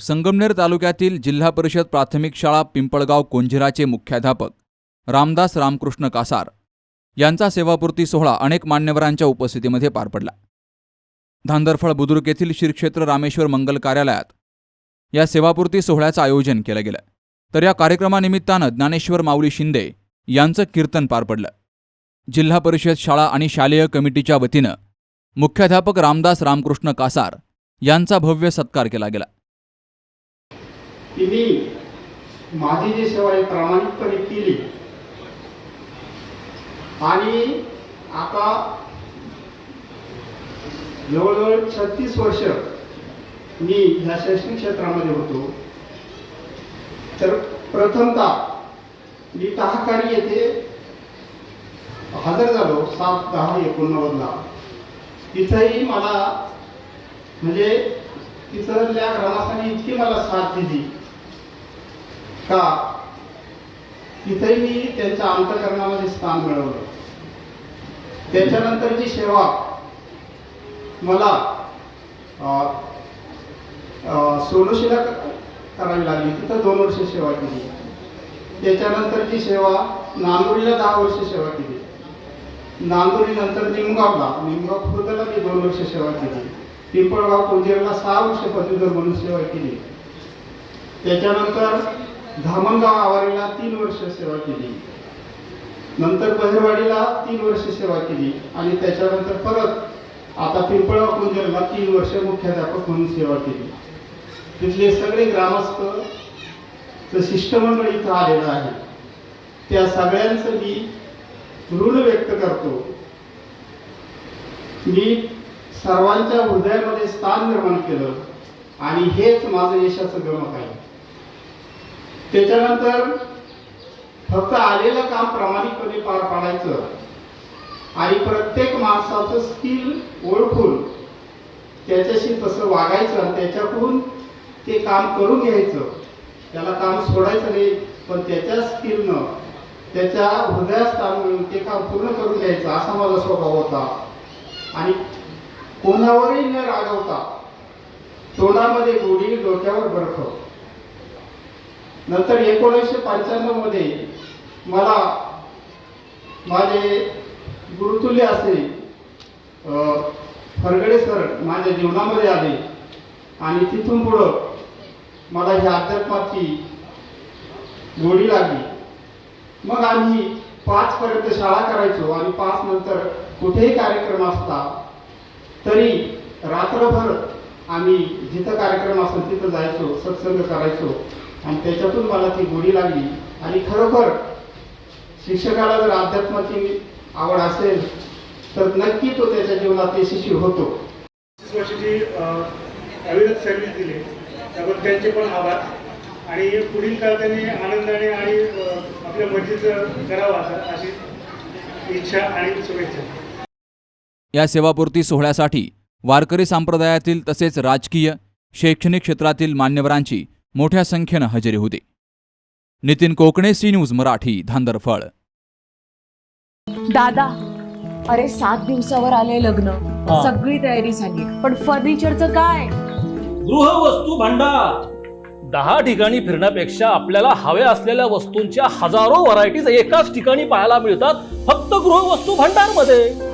संगमनेर तालुक्यातील जिल्हा परिषद प्राथमिक शाळा पिंपळगाव कोंझिराचे मुख्याध्यापक रामदास रामकृष्ण कासार यांचा सेवापूर्ती सोहळा अनेक मान्यवरांच्या उपस्थितीमध्ये पार पडला. धांदरफळ बुद्रुक येथील श्री क्षेत्र रामेश्वर मंगल कार्यालयात या सेवापूर्ती सोहळ्याचं आयोजन केलं गेलं. तर या कार्यक्रमानिमित्तानं ज्ञानेश्वर माऊली शिंदे यांचं कीर्तन पार पडलं. जिल्हा परिषद शाळा आणि शालेय कमिटीच्या वतीनं मुख्याध्यापक रामदास रामकृष्ण कासार यांचा भव्य सत्कार केला गेला. तिने माझी जी सेवा आहे प्रामाणिकपणे केली. आणि आता जवळजवळ छत्तीस वर्ष मी ह्या शैक्षणिक क्षेत्रामध्ये होतो. तर प्रथमतः मी तहाकारी येथे हजर झालो सात दहा एकोणनव्वदला. तिथंही मला म्हणजे तिथल्या ग्रामस्थांनी इतकी मला साथ दिली. का? तिथेही मी त्यांच्या अंतकरणामध्ये स्थान मिळवलं. त्याच्यानंतरची सेवा मला सोलोशीला करावी लागली तिथं दोन वर्ष सेवा केली. त्याच्यानंतरची सेवा नांदुरीला दहा वर्ष सेवा केली. नांदुरीनंतर निमगावला. निमगाव खुर्दला मी दोन वर्ष सेवा केली. पिंपळगाव कोंजेरला सहा वर्ष पदवीधर म्हणून सेवा केली. त्याच्यानंतर धामणगाव आवारीला तीन वर्ष सेवा केली. नंतर बहिरवाडीला तीन वर्ष सेवा केली आणि त्याच्यानंतर परत आता पिंपळगाव कुंजरला तीन वर्ष मुख्याध्यापक म्हणून सेवा केली. तिथले सगळे ग्रामस्थ शिष्टमंडळ इथं आलेलं आहे. त्या सगळ्यांचं मी ऋण व्यक्त करतो. मी सर्वांच्या हृदयामध्ये स्थान निर्माण केलं आणि हेच माझं यशाचं गमक आहे. त्याच्यानंतर फक्त आलेलं काम प्रामाणिकपणे पार पाडायचं आणि प्रत्येक माणसाचं स्किल ओळखून त्याच्याशी तसं वागायचं आणि त्याच्याकडून ते काम करून घ्यायचं. त्याला काम सोडायचं नाही पण त्याच्या स्किलनं त्याच्या हृदयास्थान मिळून ते काम पूर्ण करून घ्यायचं असा माझा स्वभाव होता. आणि कोणावरही न रागवता तोंडामध्ये गोडी डोक्यावर बर्फ नंतर एकोणीसशे पंच्याण्णवमध्ये मला माझे गुरुतुल्य असे फरगडे सर माझ्या जीवनामध्ये आले आणि तिथून पुढं मला ह्या अध्यात्माची गोडी लागली. मग आम्ही पाचपर्यंत शाळा करायचो आणि पाच नंतर कुठेही कार्यक्रम असता तरी रात्रभर आम्ही जिथं कार्यक्रम असेल तिथं जायचो सत्संग करायचो. आणि त्याच्यातून मला ती गोडी लागली. आणि खरोखर शिक्षकाला जर अध्यात्माची आवड असेल तर नक्की तो त्याच्या जीवनात यशस्वी होतो. पस्तीस वर्षाची अविरत सर्व्हिस दिली त्याबद्दल त्यांचे पण आभार. आणि पुढील काळ त्यांनी आनंदाने आणि आपल्या मर्जीचं करावं अशी इच्छा आणि शुभेच्छा. या सेवापूर्ती सोहळ्यासाठी वारकरी संप्रदायातील तसेच राजकीय शैक्षणिक क्षेत्रातील मान्यवरांची मोठ्या संख्येनं हजेरी होती. नितीन कोकणे सी न्यूज मराठी धांदरफळ दादा अरे सात दिवसावर आले लग्न. हा. सगळी तयारी झाली. पण फर्निचरचं काय? गृहवस्तू भांडार. दहा ठिकाणी फिरण्यापेक्षा आपल्याला हव्या असलेल्या वस्तूंच्या हजारो व्हरायटीज एकाच ठिकाणी पाहायला मिळतात फक्त गृहवस्तू भांडारमध्ये